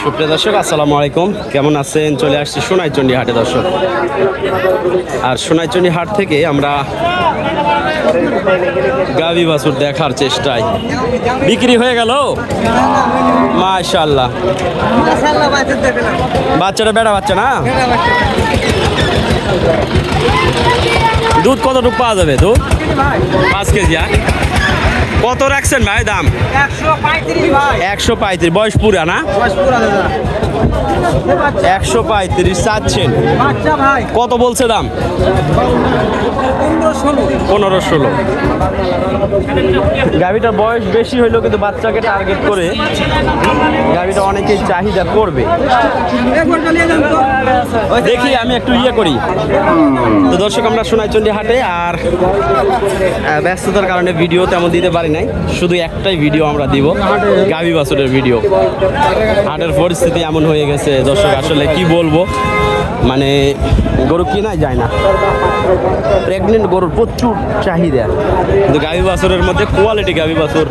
সুপ্রিয় দর্শক আসসালামু আলাইকুম। কেমন আছেন? চলে আসছি সোনাইচন্ডী হাটে দর্শক। আর সোনাইচন্ডী হাট থেকে আমরা গাবি বাছুর দেখার চেষ্টায়। বিক্রি হয়ে গেল? মাশাল্লাহ বাচ্চাটা বেড়া বাচ্চা না? দুধ কতটুকু পাওয়া যাবে দুধ? পাঁচ কেজি আর কত রাখছেন ভাই দাম? একশো পঁয়ত্রিশ বয়স পুরা না? একশো পঁয়ত্রিশ চাচ্ছেন। কত বলছে দাম? পনেরো ষোলো। গাভিটার বয়স বেশি হইলেও কিন্তু বাচ্চাকে টার্গেট করে গাভিটা অনেকেই চাহিদা করবে। দেখি আমি একটু ইয়ে করি। তো দর্শক আমরা সোনাইচন্ডী হাটে আর ব্যস্ততার কারণে ভিডিও তেমন দিতে পারি নাই। শুধু একটাই ভিডিও আমরা দিব গাভি বাছুরের ভিডিও হাটের পরিস্থিতি এমন হয়ে গেছে, দর্শক আসলে কি বলব? মানে গরু কিনাই যায় না। প্রেগনেন্ট গরুর প্রচুর চাহিদা। কিন্তু গাভি বাছুরের মধ্যে কোয়ালিটি গাভি বাছুর,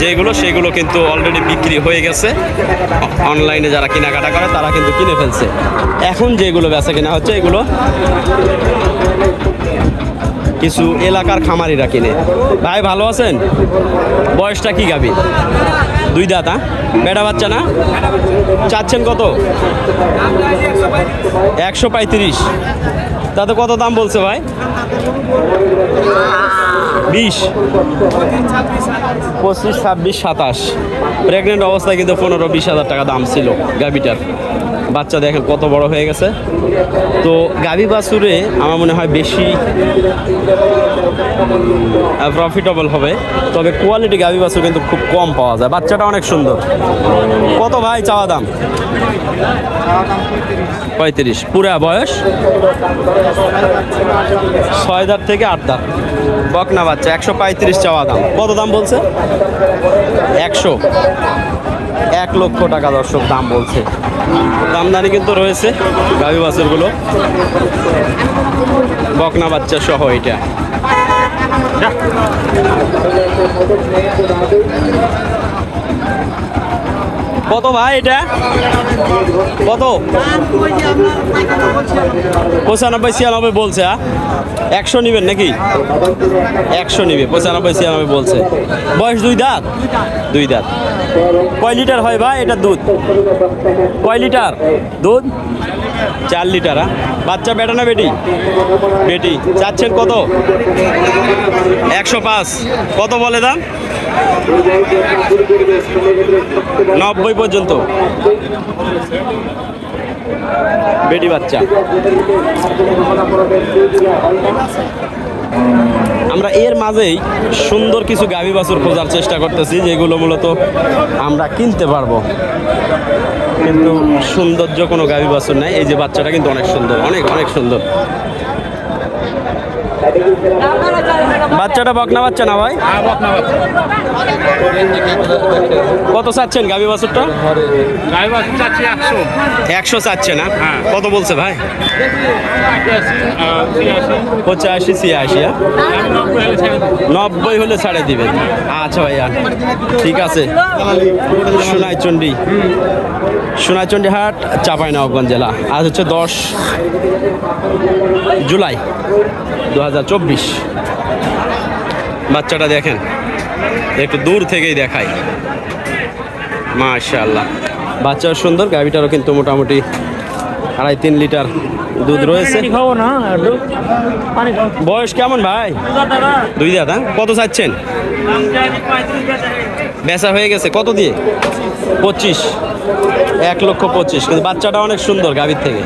যেগুলো, সেগুলো কিন্তু অলরেডি বিক্রি হয়ে গেছে। অনলাইনে যারা কেনাকাটা করে, তারা কিন্তু কিনে ফেলছে। এখন যেগুলো বেচা কেনা হচ্ছে, এগুলো কিছু এলাকার খামারিরা কিনে। ভাই, ভালো আছেন? বয়সটা কি গাবি? দুই দাঁত হ্যাঁ বাচ্চা না? চাচ্ছেন কত? একশো পঁয়ত্রিশ। তাতে কত দাম বলছে ভাই? বিশ। পঁচিশ, ছাব্বিশ, সাতাশ। প্রেগনেন্ট অবস্থায় কিন্তু পনেরো, বিশ হাজার টাকা দাম ছিল গাবিটার। বাচ্চা দেখেন কত বড় হয়ে গেছে। তো গাবি বাছুরে আমার মনে হয় বেশি প্রফিটেবল হবে। তবে কোয়ালিটি গাবি বাছুর কিন্তু খুব কম পাওয়া যায়। বাচ্চাটা অনেক সুন্দর। কত ভাই চাওয়া দাম? পঁয়ত্রিশ। পুরা বয়স? ছয় দাঁত থেকে আট দাঁত। বকনা বাচ্চা, একশো পঁয়ত্রিশ চাওয়া দাম। কত দাম বলছে? একশো। এক লক্ষ টাকা দর্শক দাম বলছে। দামদানি কিন্তু রয়েছে, গাভি বাছুরগুলো। বকনা বাচ্চা সহ এটা। কত ভাই এটা? কত? পঁচানব্বই, ছিয়ানব্বই বলছে? একশো নিবেন নাকি? একশো নিবে, পঁচানব্বই, ছিয়ানব্বই বলছে। বয়স দুই দাঁত? দুই দাঁত। কয় লিটার হয় ভাই এটা দুধ? কয় লিটার? দুধ? চার লিটার হ্যাঁ? বাচ্চা বেটা না বেটি? বেটি। চাচ্ছেন কত? একশো পাঁচ। কত বলে দাম? নব্বই পর্যন্ত। বেটি বাচ্চা। আমরা এর মাঝেই সুন্দর কিছু গাভী বাছুর খোঁজার চেষ্টা করতেছি, যেগুলো মূলত আমরা কিনতে পারব। কিন্তু সৌন্দর্য কোনো গাভী বাছুর নাই, এই যে বাচ্চাটা কিন্তু অনেক সুন্দর, অনেক অনেক সুন্দর। বাচ্চাটা বকনা বাচ্চা না ভাই? কত চাচ্ছেন গাভী বাছুরটা? একশো। চাচ্ছে না? হ্যাঁ। কত বলছে ভাই? পঁচাশি ছিয়াশি হ্যাঁ? নব্বই হলে ছেড়ে দেবো। ছাড়ে দিবেন আচ্ছা ভাইয়া ঠিক আছে। সোনাইচন্ডী। সোনাইচন্ডী হাট চাঁপাইনবাবগঞ্জ জেলা। আজ হচ্ছে দশ জুলাই। দু হাজার চব্বিশ। বাচ্চাটা দেখেন একটু দূর থেকেই দেখাই মাশাল্লাহ বাচ্চাও সুন্দর গাভিটারও কিন্তু মোটামুটি আড়াই তিন লিটার দুধ রয়েছে। বয়স কেমন ভাই? দুই দাদা কত চাচ্ছেন? বেচা হয়ে গেছে কত দিয়ে? পঁচিশ। এক লক্ষ পঁচিশ কিন্তু বাচ্চাটা অনেক সুন্দর গাভীর থেকে।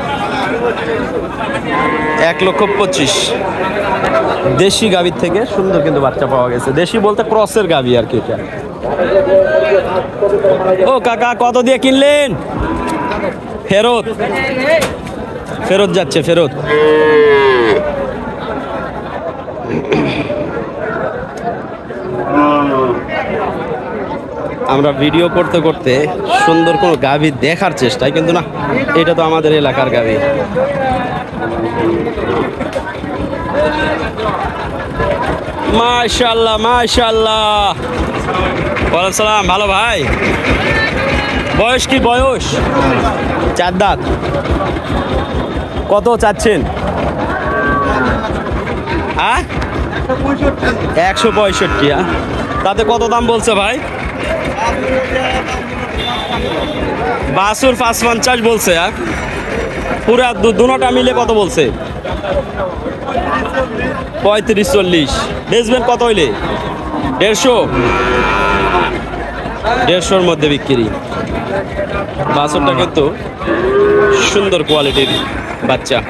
এক লক্ষ পঁচিশ। দেশি গাভীর থেকে সুন্দর কিন্তু বাচ্চা পাওয়া গেছে। দেশি বলতে ক্রসের গাভী আর কি এটা। ও কাকা, কত দিয়ে কিনলেন? ফেরত। ফেরত যাচ্ছে, ফেরত। আমরা ভিডিও করতে করতে সুন্দর কোনো গাভী দেখার চেষ্টায়, কিন্তু না, এটা তো আমাদের এলাকার গাভী। মাশাল্লাহ মাশাল্লাহ। ওয়ালাইকুম সালাম, ভালো ভাই? বয়স কি বয়স? চার দাঁত। কত চাচ্ছেন? হ্যাঁ একশো পঁয়ষট্টি? তাতে কত দাম বলছে ভাই? বাসুর পাঁচ পঞ্চাশ বলছে হ্যাঁ? পুরা দু- দুনোটা মিলে কত বলছে? পঁয়ত্রিশ, চল্লিশ। বেচবেন কত হইলে? দেড়শো। দেড়শোর মধ্যে বিক্রি। বাছরটা কিন্তু সুন্দর কোয়ালিটির বাচ্চা।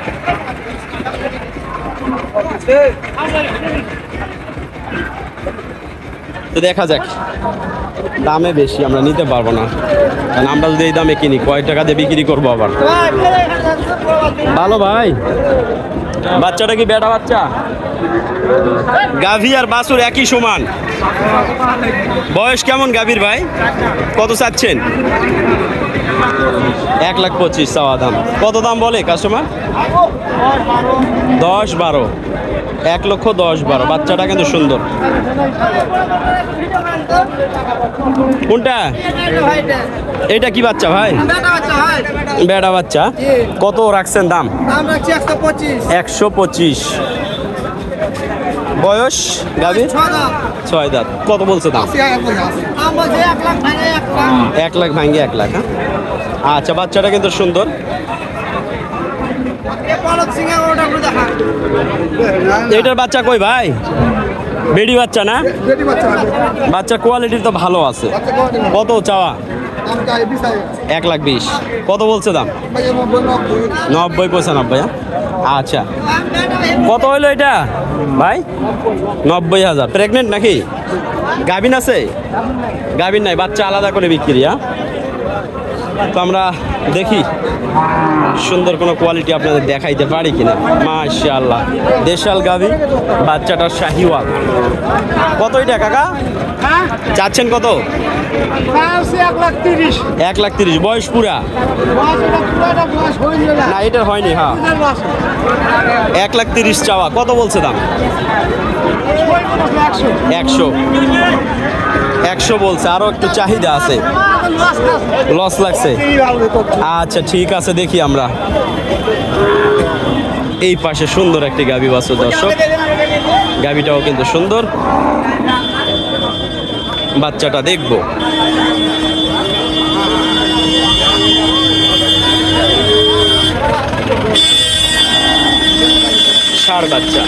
তো দেখা যাক। দামে বেশি, আমরা নিতে পারব না। কারণ আমরা যদি এই দামে কিনি, কয় টাকা দিয়ে বিক্রি করব আবার? ভালো ভাই। বাচ্চাটা কি বেটা বাচ্চা? গাভী আর বাছুর একই সমান। বয়স কেমন গাভীর ভাই? কত চাচ্ছেন? এক লাখ পঁচিশ চাওয়া দাম। কত দাম বলে কাস্টমার দশ বারো। এক লক্ষ দশ বারো। বাচ্চাটা কিন্তু সুন্দর। কোনটা? এটা কি বাচ্চা ভাই? বেড়া বাচ্চা। কত রাখছেন দাম? একশো পঁচিশ। বয়স দাম ছয় দাঁত। কত বলছে দাম? এক লাখ ভাঙ্গে এক লাখ হ্যাঁ? আচ্ছা বাচ্চাটা কিন্তু সুন্দর। এটার বাচ্চা কই ভাই? বেডি বাচ্চা না? বাচ্চার কোয়ালিটি তো ভালো আছে। কত চাওয়া? এক লাখ বিশ। কত বলছে দাম? নব্বই পঁচানব্বই হ্যাঁ? আচ্ছা। কত হইল এটা? ভাই? নব্বই হাজার। প্রেগনেন্ট নাকি? গাভিন আছে? গাভিন নাই, বাচ্চা আলাদা করে বিক্রি হ্যাঁ? তো আমরা দেখি সুন্দর কোনো কোয়ালিটি আপনাদের দেখাইতে পারি কিনা। মাশাআল্লাহ। দেশাল গাভি বাচ্চাটার শাহিওয়াল। কত এটা কাকা? চাচ্ছেন কত? এক লাখ তিরিশ। বয়স পুরা? এটা হয়ে না এটার হয়নি হ্যাঁ। এক লাখ তিরিশ চাওয়া। কত বলছে দাম? একশো। একশো। বলছে আরও একটু চাহিদা আছে। লস লাগছে। আচ্ছা ঠিক আছে, দেখি আমরা। এই পাশে সুন্দর একটি গাবি বাছুর, দর্শক। গাবিটাও কিন্তু সুন্দর। বাচ্চাটা দেখব। ষাড় বাচ্চা।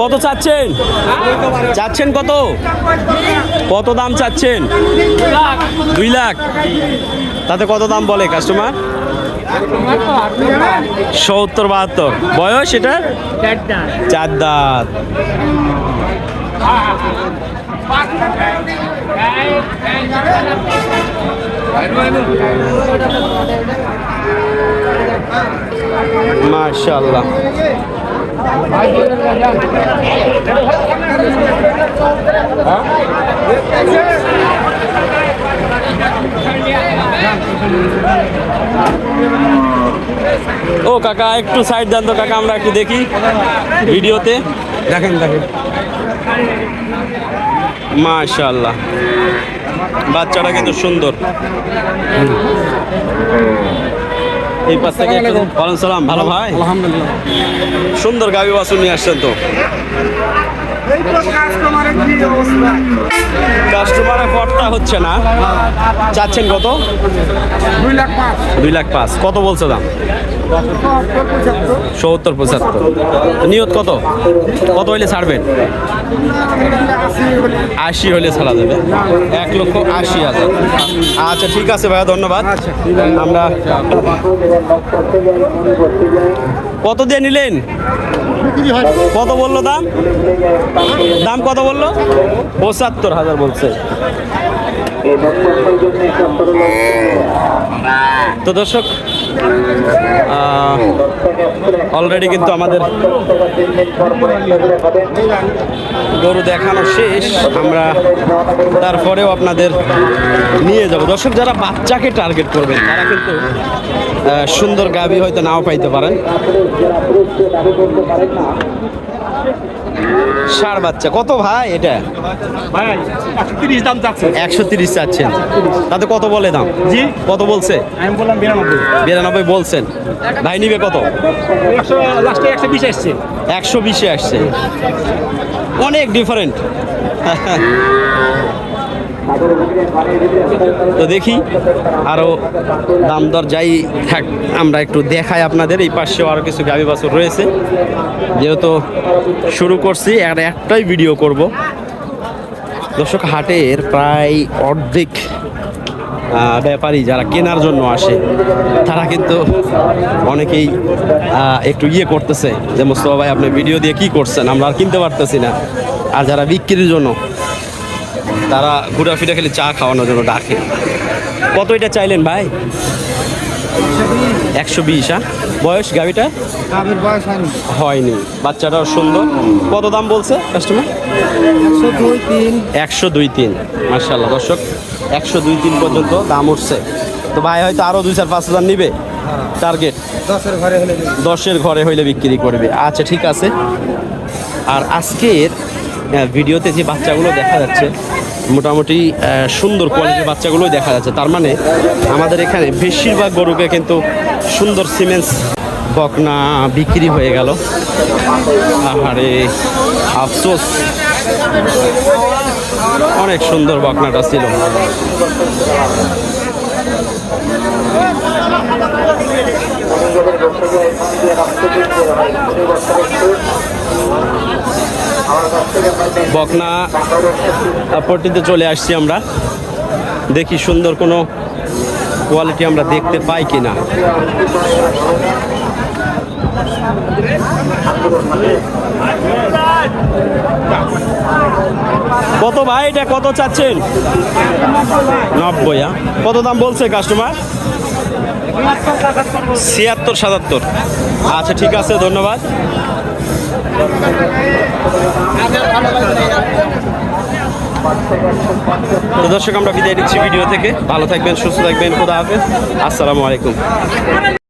কত চাচ্ছেন? চাচ্ছেন কত? কত দাম চাচ্ছেন? দুই লাখ। তাতে কত দাম বলে কাস্টমার সত্তর, বাহাত্তর। বয়স এটা? চার দাঁত। মাশাল্লাহ ও কাকা একটু সাইড দেন তো কাকা আমরা একটু দেখি ভিডিওতে। দেখেন দেখেন। মাশাল্লাহ বাচ্চাটা কিন্তু সুন্দর। এই পাশ থেকে ওয়ালাইকুম সালাম ভালো ভাই? আলহামদুলিল্লাহ। সুন্দর গাবি বাসু নিয়ে আসছেন তো। কাস্টমারের কি অবস্থা? কাস্টমারের পটটা হচ্ছে না। চাচ্ছেন কত? দুই লাখ পাঁচ। দুই লাখ পাঁচ। কত বলছে দাম? সত্তর পঁচাত্তর। নিয়ত কত? কত হইলে ছাড়বেন? আশি হলে ছাড়া যাবে। এক লক্ষ আশি হাজার। আচ্ছা ঠিক আছে ভাইয়া ধন্যবাদ। আমরা কত দিয়ে নিলেন? কত বলল দাম? দাম কত বলল? পঁচাত্তর হাজার বলছে। তো দর্শক অলরেডি কিন্তু আমাদের গরু দেখানো শেষ। আমরা তারপরেও আপনাদের নিয়ে যাব। দর্শক, যারা বাচ্চাকে টার্গেট করবেন, তারা কিন্তু সুন্দর গাবি হয়তো নাও পাইতে পারেন। ষাড় বাচ্চা কত ভাই এটা? ভাই একশো তিরিশ দাম চাচ্ছে একশো তিরিশ চাচ্ছেন। তাতে কত বলে দাম? জি। কত বলছে? আমি বললাম বিরানব্বই। বিরানব্বই বলছেন। ভাই নিবে কত? একশো লাস্টে একশো বিশ আসছে। একশো বিশে আসছে। অনেক ডিফারেন্ট তো দেখি আরও দাম দর যাই থাক, আমরা একটু দেখাই আপনাদের, এই পাশেও আরও কিছু গাভী বাছুর রয়েছে। যেহেতু শুরু করছি, আর একটাই ভিডিও করব। দর্শক হাটের প্রায় অর্ধেক ব্যাপারী যারা কেনার জন্য আসে, তারা কিন্তু অনেকেই একটু ইয়ে করতেছে যে, মোস্তফা ভাই, আপনি ভিডিও দিয়ে কি করছেন? আমরা আর কিনতে পারতেছি না। আর যারা বিক্রির জন্য তারা ঘোরাফিরা খেলে চা খাওয়ানোর জন্য ডাকে। কত এটা চাইলেন ভাই? একশো বিশ হ্যাঁ? বয়স গাড়িটা? বয়স হয়নি। হয়নি। বাচ্চাটাও সুন্দর। কত দাম বলছে কাস্টমার একশো দুই তিন। একশো দুই তিন। মার্শাল্লাহ দর্শক একশো দুই তিন পর্যন্ত দাম উঠছে। তো ভাই হয়তো আরও দুই চার পাঁচ হাজার নিবে টার্গেট দশের ঘরে হলে দশের ঘরে হইলে বিক্রি করবে। আচ্ছা ঠিক আছে। আর আজকের ভিডিওতে যে বাচ্চাগুলো দেখা যাচ্ছে মোটামুটি সুন্দর কোয়ালিটির বাচ্চাগুলোই দেখা যাচ্ছে। তার মানে আমাদের এখানে বেশিরভাগ গরুকে কিন্তু সুন্দর সিমেন্টস বকনা বিক্রি হয়ে গেল। আহারে, আফসোস। অনেক সুন্দর বকনাটা ছিল। বকনা পট্টিতে চলে আসছি আমরা। দেখি সুন্দর কোনো কোয়ালিটি আমরা দেখতে পাই কি না কত ভাই এটা কত চাচ্ছেন? নব্বই হ্যাঁ? কত দাম বলছে কাস্টমার ছিয়াত্তর, সাতাত্তর। আচ্ছা ঠিক আছে, ধন্যবাদ। দর্শক আমরা বিদায় নিচ্ছি ভিডিও থেকে। ভালো থাকবেন সুস্থ থাকবেন খোদা হাফেজ। আসসালামু আলাইকুম।